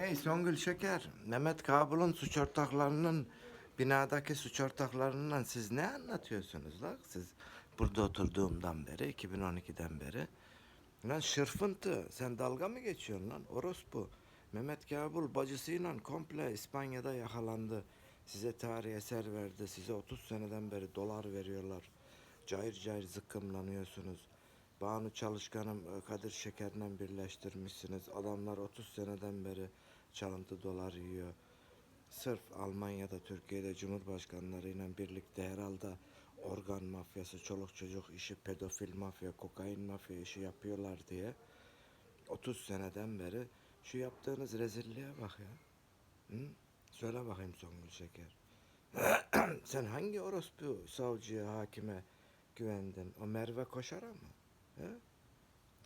Hey Songül Şeker, Mehmet Kabul'un suç ortaklarının binadaki suç ortaklarından siz ne anlatıyorsunuz lan siz? Burada oturduğumdan beri, 2012'den beri. Lan şırfıntı, sen dalga mı geçiyorsun lan? Orospu. Mehmet Kabul bacısıyla komple İspanya'da yakalandı. Size tarih eser verdi. Size 30 seneden beri dolar veriyorlar. Cayır cayır zıkkımlanıyorsunuz. Banu Çalışkan'ım e, Kadir Şeker'le birleştirmişsiniz. Adamlar 30 seneden beri çalıntı dolar yiyor. Sırf Almanya'da, Türkiye'de Cumhurbaşkanlarıyla birlikte herhalde organ mafyası, çoluk çocuk işi, pedofil mafya, kokain mafya işi yapıyorlar diye 30 seneden beri şu yaptığınız rezilliğe bak ya. Hı? Söyle bakayım Songül Şeker. Sen hangi orospu savcıya, hakime güvendin? O Merve Koşar'a mı? He?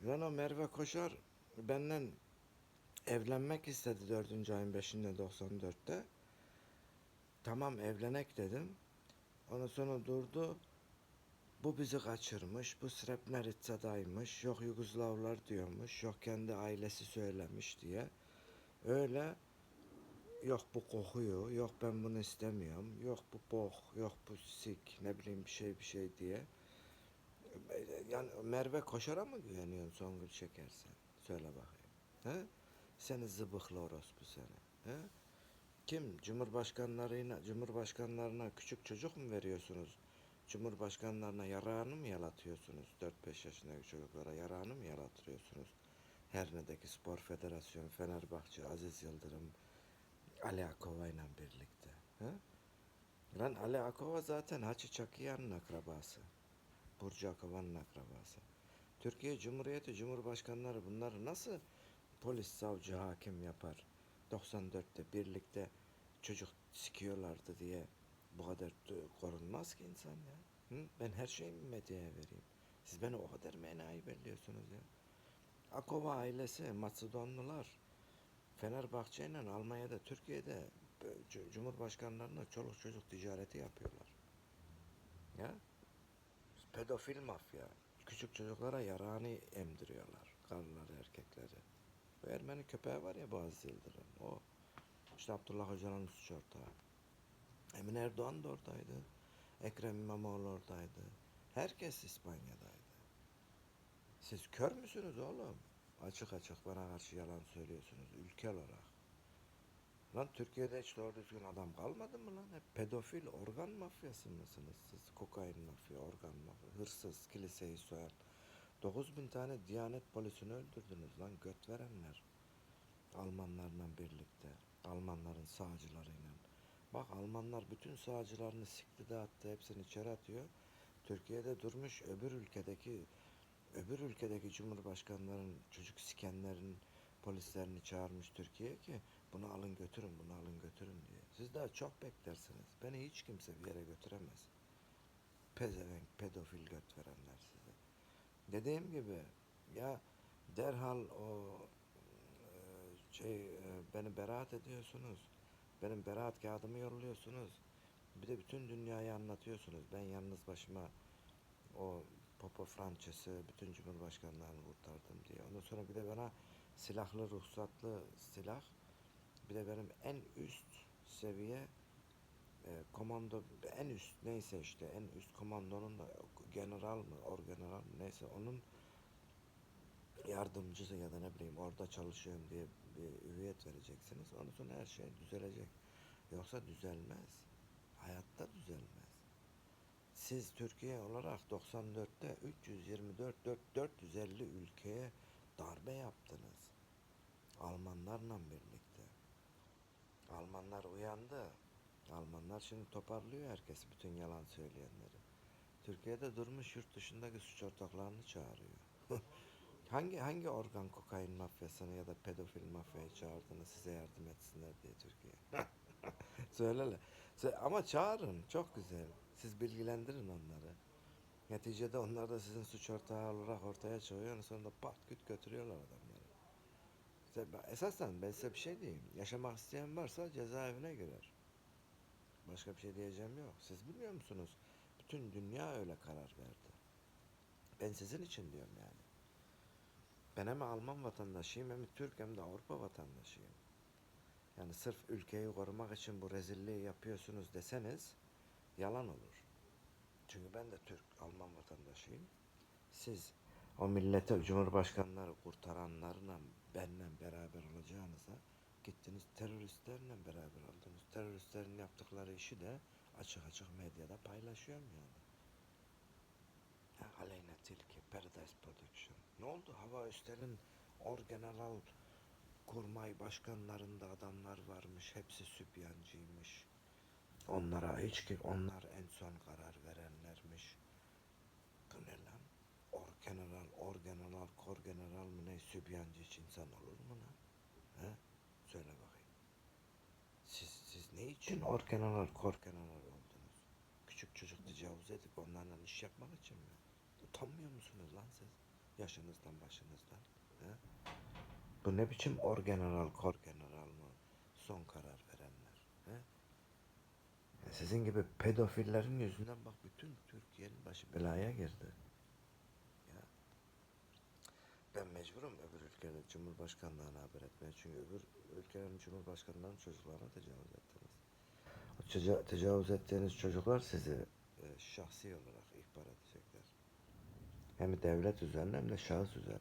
Lan o Merve Koşar benden evlenmek istedi 4. ayın 5'inde 94'te. Tamam evlenek dedim. Ondan sonra durdu. Bu bizi kaçırmış, bu Srebrenica'daymış, yok Yugoslavlar diyormuş, yok kendi ailesi söylemiş diye. Öyle yok bu kokuyor, yok ben bunu istemiyorum, yok bu bok, yok bu sik, ne bileyim bir şey bir şey diye. Yani Merve Koşar'a mı güveniyorsun Songül Şeker sen? Söyle bakayım. He? Seni zıbıklı orospu seni. He? Kim? Cumhurbaşkanlarına, Cumhurbaşkanlarına küçük çocuk mu veriyorsunuz? Cumhurbaşkanlarına yarağını mı yalatıyorsunuz? 4-5 yaşındaki çocuklara yarağını mı yalatıyorsunuz? Herne'deki Spor Federasyonu, Fenerbahçe, Aziz Yıldırım, Ali Akova ile birlikte. He? Lan Ali Akova zaten Hacı Çakıyan'ın akrabası. Burcu Akova'nın akrabası. Türkiye Cumhuriyeti Cumhurbaşkanları bunları nasıl polis, savcı, hakim yapar? 94'te birlikte çocuk sikiyorlardı diye bu kadar korunmaz ki insan ya. Hı? Ben her şeyimi medyaya vereyim. Siz beni o kadar mı enayi belliyorsunuz ya? Akova ailesi, Macedonlular, Fenerbahçe ile Almanya'da, Türkiye'de Cumhurbaşkanlarına çoluk çocuk ticareti yapıyorlar. Ya? Pedofil mafya. Küçük çocuklara yarağını emdiriyorlar. Karıları, erkekleri. Bu Ermeni köpeği var ya Boğaz Yıldırım. O işte Abdullah Hoca'nın suç ortağı. Emin Erdoğan da oradaydı. Ekrem İmamoğlu oradaydı. Herkes İspanya'daydı. Siz kör müsünüz oğlum? Açık açık bana karşı yalan söylüyorsunuz ülke olarak. Lan Türkiye'de hiç doğru düzgün adam kalmadı mı lan? Hep pedofil, organ mafyası mısınız siz? Kokain mafya, organ mafya, hırsız, kiliseyi soyan. 9000 tane Diyanet polisini öldürdünüz lan göt verenler. Almanlarla birlikte. Almanların sağcılarıyla. Bak Almanlar bütün sağcılarını sikti dağıttı, hepsini içeri atıyor. Türkiye'de durmuş öbür ülkedeki öbür ülkedeki cumhurbaşkanların çocuk sikenlerin polislerini çağırmış Türkiye'ye ki bunu alın götürün, bunu alın götürün diye. Siz daha çok beklersiniz. Beni hiç kimse bir yere götüremez. Pezevenk, pedofil göt verenler size. Dediğim gibi ya derhal o e, şey e, beni beraat ediyorsunuz. Benim beraat kağıdımı yolluyorsunuz. Bir de bütün dünyaya anlatıyorsunuz. Ben yalnız başıma o Papa Frances'i bütün cumhurbaşkanlarını kurtardım diye. Ondan sonra bir de bana silahlı ruhsatlı silah bir de benim en üst seviye e, komando en üst neyse işte en üst komandonun da general mı orgeneral mı neyse onun yardımcısı ya da ne bileyim orada çalışıyorum diye bir hüviyet vereceksiniz. Ondan sonra her şey düzelecek. Yoksa düzelmez. Hayatta düzelmez. Siz Türkiye olarak 94'te 324 4, 450 ülkeye darbe yaptınız. Almanlarla birlikte. Almanlar uyandı. Almanlar şimdi toparlıyor herkes bütün yalan söyleyenleri. Türkiye'de durmuş yurt dışındaki suç ortaklarını çağırıyor. hangi hangi organ kokain mafyasını ya da pedofil mafyayı çağırdınız size yardım etsinler diye Türkiye. Söylele. Sö- Ama çağırın çok güzel. Siz bilgilendirin onları. Neticede onlar da sizin suç ortağı olarak ortaya çıkıyor. Sonra pat küt götürüyorlar adamları. Esasen ben size bir şey diyeyim. Yaşamak isteyen varsa cezaevine girer. Başka bir şey diyeceğim yok. Siz bilmiyor musunuz? Bütün dünya öyle karar verdi. Ben sizin için diyorum yani. Ben hem Alman vatandaşıyım hem Türk hem de Avrupa vatandaşıyım. Yani sırf ülkeyi korumak için bu rezilliği yapıyorsunuz deseniz yalan olur. Çünkü ben de Türk, Alman vatandaşıyım. Siz o millete cumhurbaşkanları kurtaranlarla benle beraber olacağınıza gittiniz teröristlerle beraber oldunuz. Teröristlerin yaptıkları işi de açık açık medyada paylaşıyorum yani. Ya Aleyna Tilki, Paradise Production. Ne oldu? Hava Üstel'in orgeneral kurmay başkanlarında adamlar varmış. Hepsi sübyancıymış. Onlara hiç ki onlar en son karar verenlermiş. Bu ne lan? Orgeneral, orgeneral, korgeneral mı sübyancı insan olur mu lan? He? Söyle bakayım. Siz, siz ne için orgeneral, korgeneral oldunuz? Küçük çocuk tecavüz edip onlarla iş yapmak için mi? Utanmıyor musunuz lan siz? Yaşınızdan başınızdan. He? Bu ne biçim orgeneral, korgeneral mı? Son karar verenler. He? Sizin gibi pedofillerin yüzünden bak bütün Türkiye'nin başı belaya girdi. Ya. Ben mecburum öbür ülkenin cumhurbaşkanlığına haber etmeye. Çünkü öbür ülkelerin cumhurbaşkanlarının çocuklarına tecavüz ettiniz. O teca- tecavüz ettiğiniz çocuklar sizi e, şahsi olarak ihbar edecekler. Hem devlet üzerine hem de şahıs üzerine.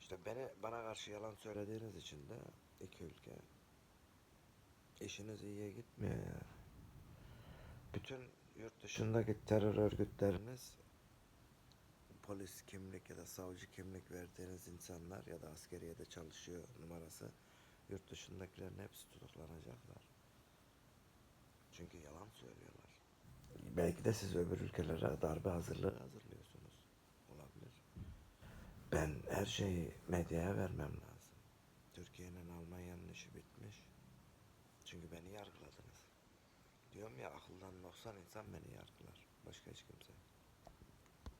İşte beni bana karşı yalan söylediğiniz için de iki ülke işiniz iyiye gitmiyor ya. Bütün yurt dışındaki terör örgütleriniz polis kimlik ya da savcı kimlik verdiğiniz insanlar ya da askeriyede çalışıyor numarası yurt dışındakilerin hepsi tutuklanacaklar. Çünkü yalan söylüyorlar. Belki de siz öbür ülkelere darbe hazırlığı hazırlıyorsunuz. Olabilir. Ben her şeyi medyaya vermem lazım. Türkiye'nin Almanya'nın işi bitmiş. Çünkü beni yargıladınız. Diyorum ya akıldan noksan insan beni yargılar. Başka hiç kimse.